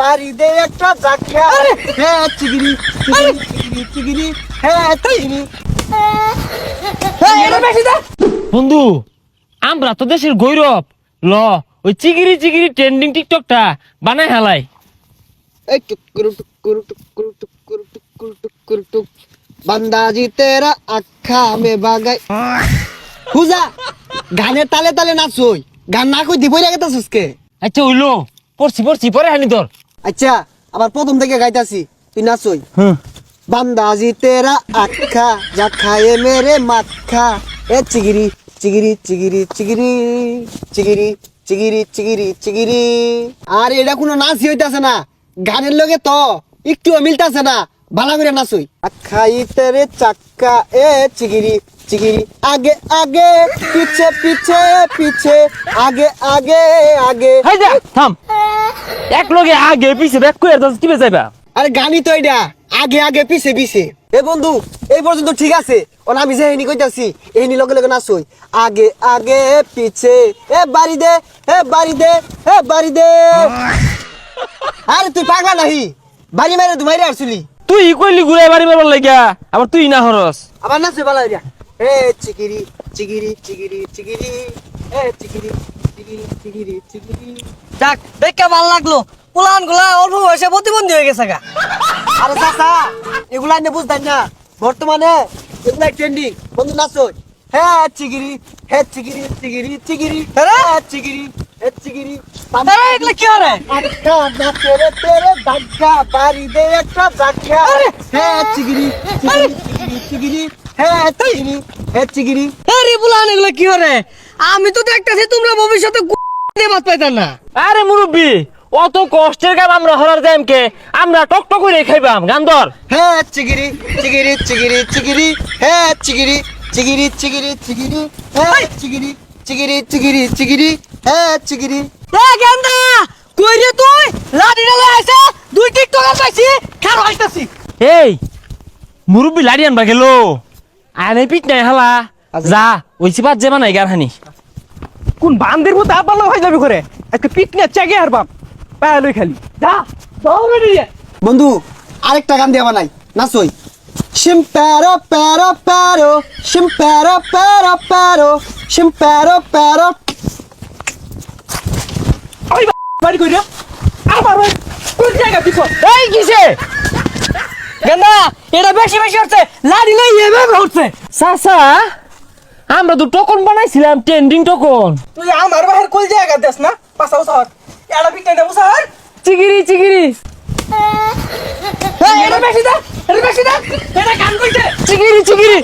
বাড়ি দে একটা জাখা হ্যাঁ চিগিরি চিগিরি চিগিরি চিগিরি হ্যাঁ চিগিরি বন্ধু আমরা তো দেশের গৌরব। ল ওই চিগিরি চিগিরি ট্রেন্ডিং টিকটকটা বানাই হালাই। এই টুকুরু টুকুরু টুকুরু টুকুরু টুকুরু টুকুরু টুক বান্দাজি তেরা আখা মে বাগাই। হুজা গানের তালে তালে নাচই। গান না কই দিবই লাগে তা সুস্কে। আচ্ছা হইল পড়ছি পড়ছি পরে হানি তোর। আচ্ছা আবার প্রথম থেকে গাইতাছি। তুই নাচই। বান্দাজি তেরা আখা যা খায়ে মেরে মাখা এ চিগিরি চিগিরি চিগিরি চিগিরি চিগিরি চিগিরি চিগিরি চিগিরি। আর এটা কোনো নাচই হইতাছে না। গানের লগে তো একটুও মিলতাছে না। ভালো করে নাচই। আখাই তেরে চাক্কা এ চিগিরি চিগিরি। আগে আগে পিছে পিছে পিছে। আগে আগে আগে। হাই যা থাম। এক লগে আগে পিছে ব্যাক করে দাস কিবে যাইবা? আরে গানই তো এটা আগে আগে পিছে পিছে। এ বন্ধু এই পর্যন্ত ঠিক আছে? ওর আমি যে হেনি কইতাছি এহনি লগে লগে নাচই আগে আগে পিছে। এ বাড়ি দে এ বাড়ি দে এ বাড়ি দে। আরে তুই পাগলা নাহি? বাড়ি মারে তুই মাইরে আসছিলি। তুই কইলি ঘুরাই বাড়ি মারবার লাগিয়া আবার তুই না হরস। আবার নাচে বালা এ চিকিরি চিকিরি চিকিরি এ যাক দেখে ভালো লাগল। পুলানগুলা অল্প বয়সে প্রতিবন্ধী হয়ে গেছে গা। আরে চাচা এগুলা নিয়ে বুঝতেন না। বর্তমানে ট্রেন্ডিং বন্ধু হ্যাঁ চিগিরি হ্যাঁ চিগিরি চিগিরি চিগিরি। হ্যাঁ চিগিরি হ্যাঁ চিগিরি। আরে এগুলা কি হরে? আটকা না তেরে তেরে ধাক্কা বাড়ি দে একটা ধাক্কা হ্যাঁ চিগিরি চিগিরি চিগিরি চিগিরি। হ্যাঁ চিগিরি হ্যাঁ চিগিরি। আরে এগুলা কি আমি তো দেখতেছি তোমরা ভবিষ্যতে বাদ পাইতাম না। আরে মুরব্বি অত কষ্টের কাম আমরা হরার যাইম কে? আমরা টক টক করে খাইবাম গান ধর। হ্যাঁ চিগিরি চিগিরি চিগিরি চিগিরি হ্যাঁ চিগিরি চিগিরি চিগিরি চিগিরি হ্যাঁ চিগিরি চিগিরি চিগিরি চিগিরি হ্যাঁ চিগিরি। এ গেন্দা কই রে তুই? লাডি ডালে আইছে দুই টিকটকার পাইছি খার হইতাছি। এই মুরব্বি লাড়ি আনবা গেল। আরে পিট নাই হালা। যা ওই সিপাত যে বানাই গান হানি কোন বান্দের মতো আপালো হয়ে যাবে করে আজকে পিকনিক চাগে আর বাপ পায়ালই খালি। যা বন্ধু আরেকটা গান দিয়ে বানাই। নাচই। শিম্প্যারো প্যারো প্যারো শিম্প্যারো প্যারো প্যারো শিম্প্যারো প্যারো ওই বা- বাড়ি কই রে? আমার ওই কোন জায়গা দিছ এই কিসে? গেন্দা এটা বেশি বেশি হচ্ছে। লাডি লই এভাবে উঠছে চাচা আমরা তো টোকন বানাইছিলাম ট্রেন্ডিং টোকন। তুই আমার বাহির কই জায়গা দেস না? পাশা উসাহর এটা পিকনিক দেবো উসাহর চিগিরি চিগিরি। এটা বেশি দা এটা বেশি দা। এটা গান কইছে। চিগিরি চিগিরি।